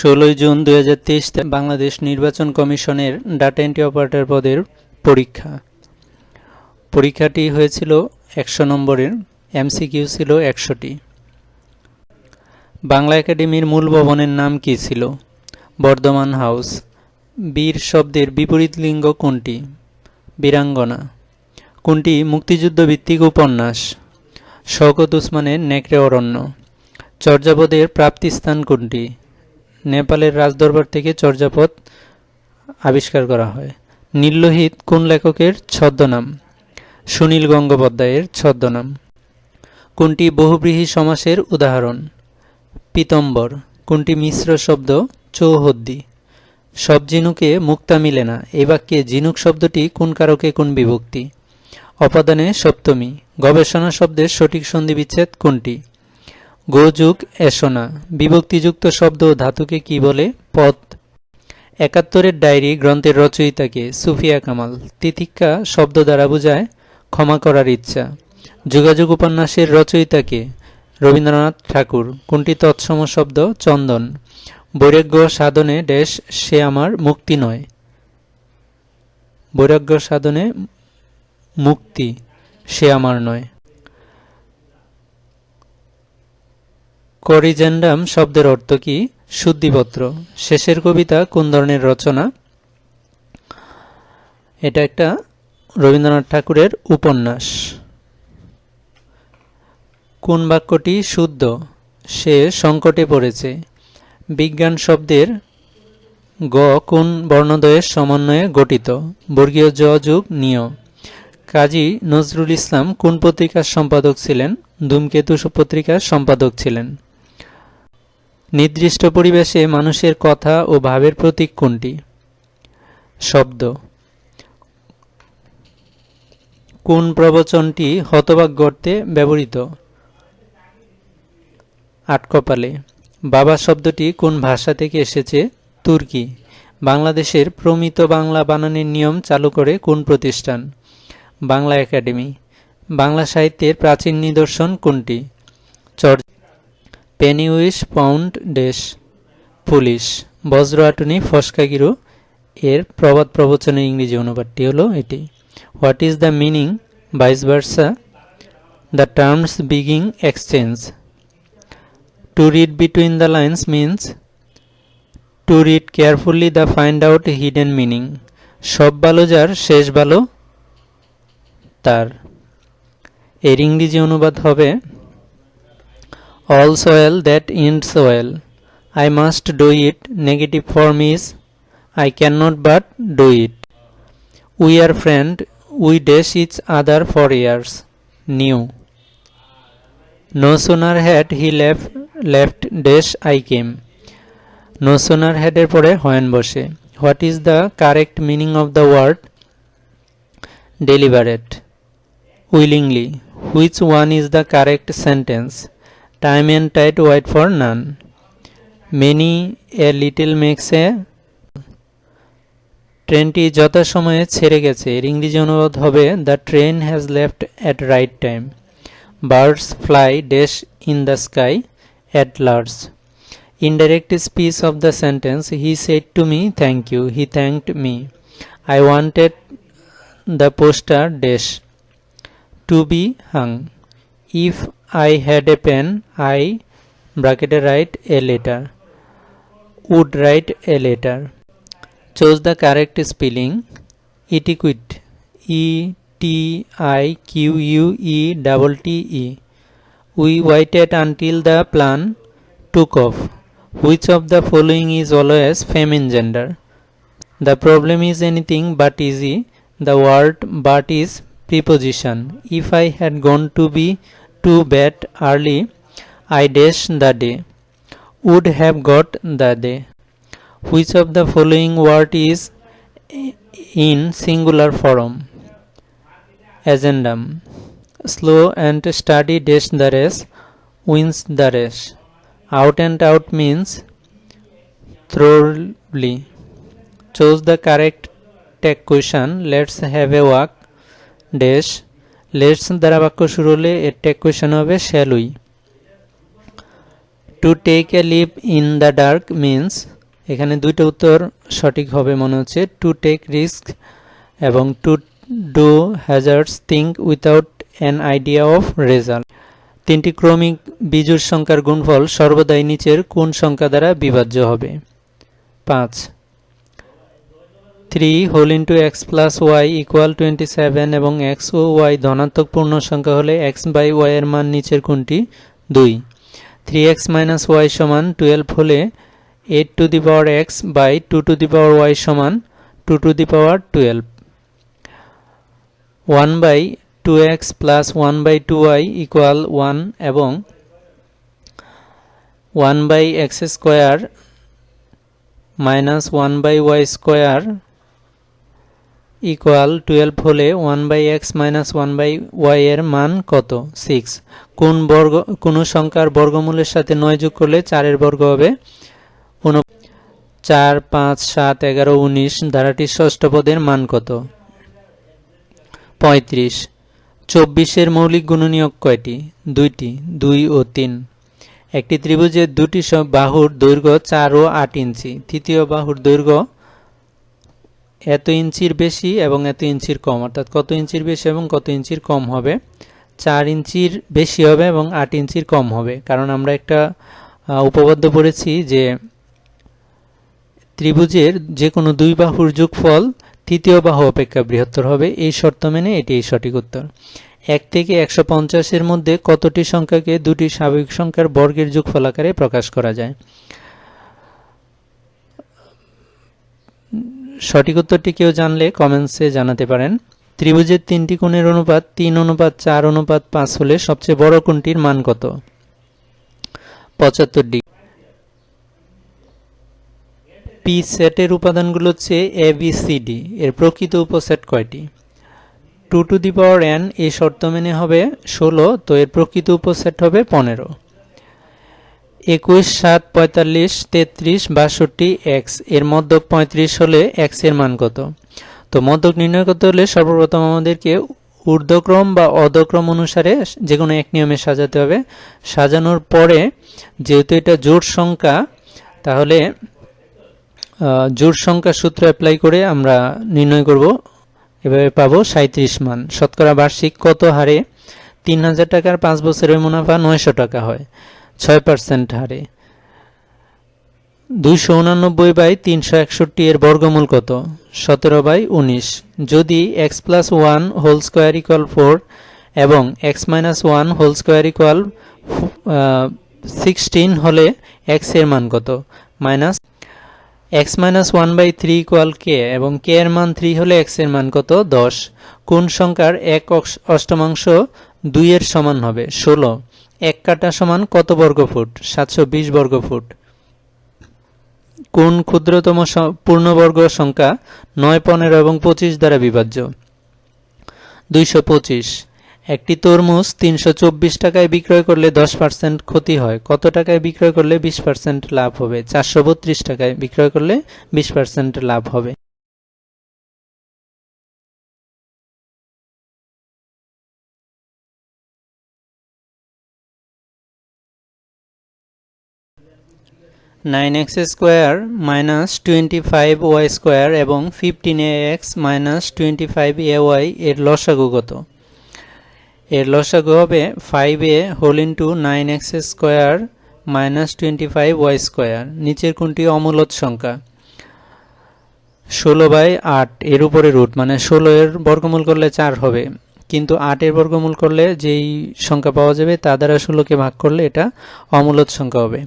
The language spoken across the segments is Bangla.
ষোলোই জুন দুই হাজার তেইশ বাংলাদেশ নির্বাচন কমিশনের ডাটা এন্ট্রি অপারেটর পদের পরীক্ষা। পরীক্ষাটি হয়েছিল একশো নম্বরের, এমসিকিউ ছিল একশোটি। বাংলা একাডেমির মূল ভবনের নাম কী ছিল? বর্ধমান হাউস। বীর শব্দের বিপরীত লিঙ্গ কোনটি? বীরাঙ্গনা। কোনটি মুক্তিযুদ্ধ ভিত্তিক উপন্যাস? শওকত উসমানের নেকড়ে অরণ্য। চর্যাপদের প্রাপ্তিস্থান কোনটি? নেপালের রাজদরবার থেকে চর্যাপদ আবিষ্কার করা হয়। নীললোহিত কোন লেখকের ছদ্মনাম? সুনীল গঙ্গোপাধ্যায়ের ছদ্মনাম। কোনটি বহুব্রীহি সমাসের উদাহরণ? পীতম্বর। কোনটি মিশ্র শব্দ চৌহদ্দি? সব জিনুকে মুক্তা মিলে না। এই বাক্যে জিনুক শব্দটি কোন কারকে কোন বিভক্তি? অপাদানে সপ্তমী। গবেষণা শব্দের সঠিক সন্ধি বিচ্ছেদ কোনটি? গোযুগ এসোনা বিভক্তিযুক্ত শব্দ ধাতুকে কি বলে? পথ। একাত্তরের ডায়েরি গ্রন্থের রচয়িতাকে সুফিয়া কামাল। তিতিক্ষা শব্দ দ্বারা বোঝায়, ক্ষমা করার ইচ্ছা। যোগাযোগ উপন্যাসের রচয়িতাকে রবীন্দ্রনাথ ঠাকুর। কোনটি তৎসম শব্দ? চন্দন। বৈরাগ্য সাধনে ড্যাশ, সে আমার মুক্তি নয়। বৈরাগ্য সাধনে মুক্তি, সে আমার নয়। করিজেন্ডাম শব্দের অর্থ কি? শুদ্ধিপত্র। শেষের কবিতা কোন ধরনের রচনা? এটা একটা রবীন্দ্রনাথ ঠাকুরের উপন্যাস। কোন বাক্যটি শুদ্ধ? সে সংকটে পড়েছে। বিজ্ঞান শব্দের গ কোন বর্ণদ্বয়ের সমন্বয়ে গঠিত? বর্গীয় জ যুগ নিয়। কাজী নজরুল ইসলাম কোন পত্রিকার সম্পাদক ছিলেন? ধূমকেতু পত্রিকার সম্পাদক ছিলেন। নির্দিষ্ট পরিবেশে মানুষের কথা ও ভাবের প্রতীক কোনটি? শব্দ। কোন প্রবচনটি হতবাক গর্তে ব্যবহৃত? আটকপালে বাবা শব্দটি কোন ভাষা থেকে এসেছে? তুর্কি। বাংলাদেশের প্রমিত বাংলা বানানের নিয়ম চালু করে কোন প্রতিষ্ঠান? বাংলা একাডেমি। বাংলা সাহিত্যের প্রাচীন নিদর্শন কোনটি? চর পেনিউইশ পাউন্ড ডেশ পুলিশ বজ্র আটুনি ফসকাগিরু এর প্রবাদ প্রবচনের ইংরেজি অনুবাদটি হলো এটি। What is the meaning vice versa the terms বিগিং exchange to read between the lines means to read carefully the find out hidden meaning সব ভালো যার শেষ ভালো তার। এর ইংরেজি অনুবাদ হবে all swell that ends well I must do it negative form is I can not but do it we are friend we dash each other for years new no sooner had he left left dash I came no sooner হ্যাডের পরে হয়েন বসে। What is the correct meaning of the word deliberate willingly. Which one is the correct sentence? Time and tide wait for none. Many a little makes a ট্রেনটি যথাসময়ে ছেড়ে গেছে। এর ইংরেজি অনুবাদ হবে the train has left at right time birds fly dash in the sky at large indirect speech of the sentence he said to me thank you he thanked me I wanted the poster dash to be hung. If I had a pen, I bracketed write a letter. Would write a letter. Chose the correct spelling. Etiquette. E T I Q U E double T E. We waited until the plan took off. Which of the following is always feminine gender? The problem is anything but easy. The word but is preposition. If I had gone to be to bed early, I dash the day. Would have got the day. Which of the following word is in singular form? Agendum. Slow and steady dash the race wins the race. Out and out means thoroughly. Choose the correct tech question. Let's have a walk dash let's দ্বারা বাক্য শুরু হলে এর টেক কোয়েশন হবে shall we to take a leave in the dark means এখানে দুইটা উত্তর সঠিক হবে মনে হচ্ছে টু টেক রিস্ক এবং to do hazards think without an idea of result তিনটি ক্রমিক বিজোড় সংখ্যার গুণফল সর্বদাই নিচের কোন সংখ্যা দ্বারা বিভাজ্য হবে? পাঁচ। Three whole into x plus y equal twenty seven এবং এক্স ও ওয়াই ধনাত্মক পূর্ণ সংখ্যা হলে এক্স বাই ওয়াই এর মান নিচের কোনটি? দুই। থ্রি এক্স মাইনাস ওয়াই সমান টুয়েলভ হলে eight to the power x by two to the power y সমান two to the power twelve. One by two x plus one by two y equal one এবং one by x square minus one by y square equal twelve হলে one by x minus one by y এর মান কত? সিক্স কোন বর্গ, কোন সংখ্যার বর্গমূলের সাথে নয় যোগ করলে চারের বর্গ হবে? উন, চার, পাঁচ, সাত, এগারো, উনিশ, ধারাটির ষষ্ঠ পদের মান কত? পঁয়ত্রিশ. চব্বিশের মৌলিক গুণনীয়ক কয়টি? দুইটি, দুই ও তিন। একটি ত্রিভুজের দুটি বাহুর দৈর্ঘ্য চার ও আট ইঞ্চি। তৃতীয় বাহুর দৈর্ঘ্য এত ইঞ্চির বেশি এবং এত ইঞ্চির কম, অর্থাৎ কত ইঞ্চির বেশি এবং কত ইঞ্চির কম হবে? চার ইঞ্চির বেশি হবে এবং আট ইঞ্চির কম হবে। কারণ আমরা একটা উপপাদ্য পড়েছি যে ত্রিভুজের যে কোনো দুই বাহুর যোগফল তৃতীয় বাহু অপেক্ষা বৃহত্তর হবে। এই শর্ত মেনে এটি এই সঠিক উত্তর। এক থেকে একশো পঞ্চাশের মধ্যে কতটি সংখ্যাকে দুটি স্বাভাবিক সংখ্যার বর্গের যোগফল আকারে প্রকাশ করা যায়? সঠিক উত্তরটি কেউ জানলে কমেন্টসে জানাতে পারেন। ত্রিভুজের তিনটি কোণের অনুপাত তিন, অনুপাত চার, অনুপাত পাঁচ হলে সবচেয়ে বড় কোণটির মান কত? পঁচাত্তর ডিগ্রি। পি সেটের উপাদানগুলো হচ্ছে এ বি সি ডি এর প্রকৃত উপসেট কয়টি? Two to the power n এই শর্ত মেনে হবে ষোলো, তো এর প্রকৃত উপসেট হবে পনেরো। একুশ, সাত, পঁয়তাল্লিশ, তেত্রিশ, বাষট্টি, এক্স। এর মধ্যক পঁয়ত্রিশ হলে এক্সের মান কত? তো মধ্যক নির্ণয় করতে হলে সর্বপ্রথম আমাদেরকে ঊর্ধ্বক্রম বা অধক্রম অনুসারে যে কোনো এক নিয়মে সাজাতে হবে। সাজানোর পরে যেহেতু এটা জোট সংখ্যা, তাহলে জোট সংখ্যা সূত্র অ্যাপ্লাই করে আমরা নির্ণয় করব। এভাবে পাবো সাঁত্রিশ মান। শতকরা বার্ষিক কত হারে? তিন হাজার টাকার পাঁচ বছরের মুনাফা নয়শো টাকা হয়। ছয় পার্সেন্ট হারে। দুইশো উনানব্বই বাই তিনশো একষট্টি এর বর্গমূল কত? সতেরো বাই উনিশ। যদি x plus one whole square equal four এবং x minus one whole square equal sixteen হলে এক্সের মান কত? Minus x minus one by three equal k এবং কে এর মান থ্রি হলে এক্সের মান কত? দশ। কোন সংখ্যার এক অষ্টমাংশ দুইয়ের সমান হবে? ষোলো। এক কাটা সমান কত বর্গ ফুট সাতশো বিশ বর্গ ফুট কোন ক্ষুদ্রতম পূর্ণবর্গ সংখ্যা নয়, পনেরো এবং পঁচিশ দ্বারা বিভাজ্য? দুইশো পঁচিশ। একটি তরমুজ তিনশো চব্বিশ টাকায় বিক্রয় করলে দশ পার্সেন্ট ক্ষতি হয়। কত টাকায় বিক্রয় করলে বিশ পার্সেন্ট লাভ হবে? চারশো বত্রিশ টাকায় বিক্রয় করলে বিশ পার্সেন্ট লাভ হবে। Nine x square minus twenty five y square এবং fifteen a x minus twenty five a y এর লসাগু কত? এর লসাগু হবে five a whole into nine x square minus twenty five y square নিচের কোনটি অমূলত সংখ্যা? ষোলো বাই আট এর উপরে রুট মানে ষোলো এর বর্গমূল করলে চার হবে, কিন্তু আটের বর্গমূল করলে যেই সংখ্যা পাওয়া যাবে তা দ্বারা ষোলোকে ভাগ করলে এটা অমূলত সংখ্যা হবে।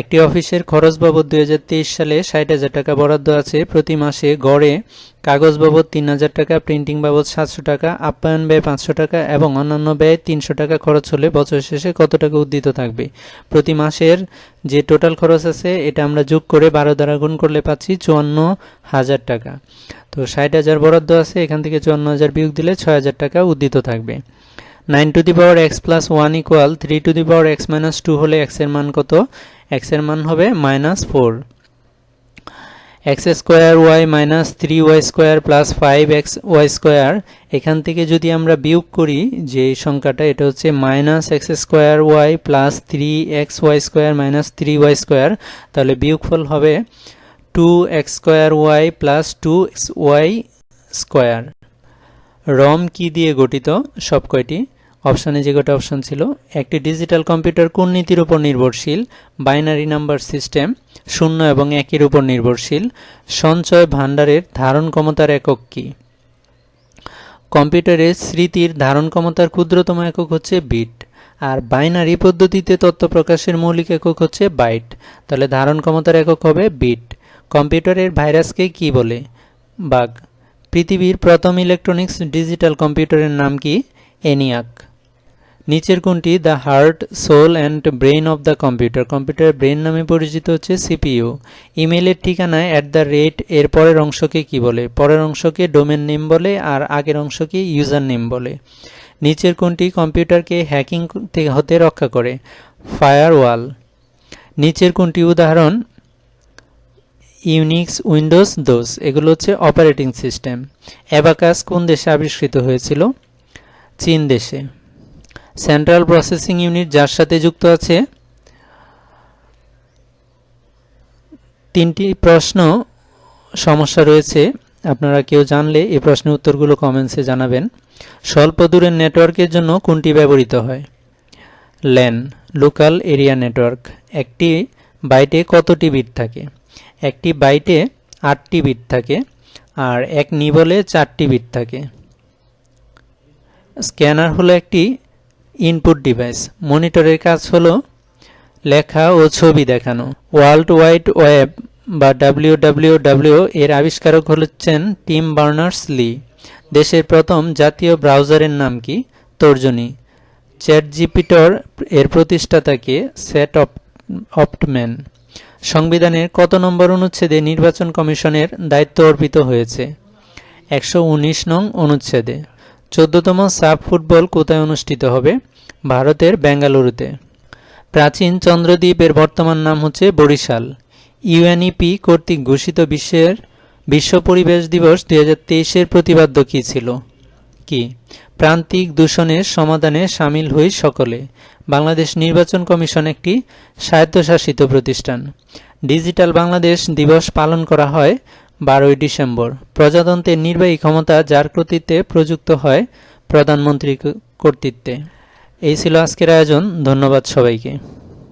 একটি অফিসের খরচ বাবদ দুই হাজার তেইশ সালে ষাট হাজার টাকা বরাদ্দ আছে। প্রতি মাসে গড়ে কাগজ বাবদ তিন হাজার টাকা, প্রিন্টিং বাবদ সাতশো টাকা, আপ্যায়ন ব্যয় পাঁচশো টাকা এবং অন্যান্য ব্যয় তিনশো টাকা খরচ হলে বছর শেষে কত টাকা উদ্দিত থাকবে? প্রতি মাসের যে টোটাল খরচ আছে, এটা আমরা যোগ করে বারো দ্বারা গুণ করলে পাচ্ছি চুয়ান্ন হাজার টাকা। তো ষাট হাজার বরাদ্দ আছে, এখান থেকে চুয়ান্ন হাজার বিয়োগ দিলে ছয় হাজার টাকা উদ্দিত থাকবে। Nine to the power x plus one equal three to the power x minus two হলে এক্সের মান কত? এক্সের মান হবে minus four. X square y minus three y square plus five x y square. এখান থেকে যদি আমরা বিয়োগ করি, যে সংখ্যাটা, এটা হচ্ছে minus x square y plus three x y square minus three y square. তাহলে বিয়োগফল হবে two x square y plus two x y square. ROM কি দিয়ে গঠিত? সব কয়টি অপশানে যে কটা অপশন ছিল, একটি ডিজিটাল কম্পিউটার কোন নীতির উপর নির্ভরশীল বাইনারি নাম্বার সিস্টেম শূন্য এবং একের উপর নির্ভরশীল, সঞ্চয় ভাণ্ডারের ধারণ ক্ষমতার একক কি? কম্পিউটারের স্মৃতির ধারণ ক্ষমতার ক্ষুদ্রতম একক হচ্ছে বিট আর বাইনারি পদ্ধতিতে তথ্য প্রকাশের মৌলিক একক হচ্ছে বাইট তাহলে ধারণ ক্ষমতার একক হবে বিট কম্পিউটারের ভাইরাসকে কি বলে? বাঘ। পৃথিবীর প্রথম ইলেকট্রনিক্স ডিজিটাল কম্পিউটারের নাম কি? এনিয়াক। নিচের কোনটি the heart, soul, and brain of the computer কম্পিউটারের ব্রেন নামে পরিচিত হচ্ছে সিপিইউ। ইমেলের ঠিকানায় অ্যাট দ্য রেট এর পরের অংশকে কি বলে? পরের অংশকে ডোমেন নেম বলে, আর আগের অংশকে ইউজার নেম বলে। নিচের কোনটি কম্পিউটারকে হ্যাকিং হতে রক্ষা করে। ফায়ারওয়াল। নিচের কোনটি উদাহরণ, ইউনিক্স উইন্ডোজ দোস এগুলো হচ্ছে অপারেটিং সিস্টেম। অ্যাবাকাস কোন দেশে আবিষ্কৃত হয়েছিল? চীন দেশে। সেন্ট্রাল প্রসেসিং ইউনিট যার সাথে যুক্ত আছে, তিনটি প্রশ্ন সমস্যা রয়েছে। আপনারা কেউ জানলে এই প্রশ্নের উত্তরগুলো কমেন্টসে জানাবেন। স্বল্প দূরের নেটওয়ার্কের জন্য কোনটি ব্যবহৃত হয়? ল্যান লোকাল এরিয়া নেটওয়ার্ক একটি বাইটে কতটি বিট থাকে? একটি বাইটে আটটি বিট থাকে। আর এক নিবলে চারটি বিট থাকে। স্ক্যানার হলো একটি ইনপুট ডিভাইস মনিটরের কাজ হলো লেখা ও ছবি দেখানো। ওয়ার্ল্ড ওয়াইড ওয়েব বা ডাব্লিউ এর আবিষ্কারক হচ্ছেন টিম বার্নার্স লি দেশের প্রথম জাতীয় ব্রাউজারের নাম কি? তর্জনী। চ্যাট জিপিটর এর প্রতিষ্ঠাতাকে সেট অপ, অপটম্যান। সংবিধানের কত নম্বর অনুচ্ছেদে নির্বাচন কমিশনের দায়িত্ব অর্পিত হয়েছে? একশো উনিশ নং অনুচ্ছেদে। চোদ্দতম সাব ফুটবল কোথায় অনুষ্ঠিত হবে? ভারতের বেঙ্গালুরুতে। প্রাচীন চন্দ্রদ্বীপের বর্তমান নাম হচ্ছে বরিশাল। ইউএনইপি কর্তৃক ঘোষিত বিশ্বের বিশ্ব পরিবেশ দিবস দুই হাজার তেইশের প্রতিপাদ্য কী ছিল? কি? প্রান্তিক দূষণের সমাধানে সামিল হই সকলে। বাংলাদেশ নির্বাচন কমিশন একটি স্বায়ত্তশাসিত প্রতিষ্ঠান। ডিজিটাল বাংলাদেশ দিবস পালন করা হয় বারোই ডিসেম্বর। প্রজাতন্ত্রের নির্বাহী ক্ষমতা যার কর্তৃত্বে প্রযুক্ত হয় প্রধানমন্ত্রী কর্তৃত্বে। এই ছিল আজকের আয়োজন। ধন্যবাদ সবাইকে।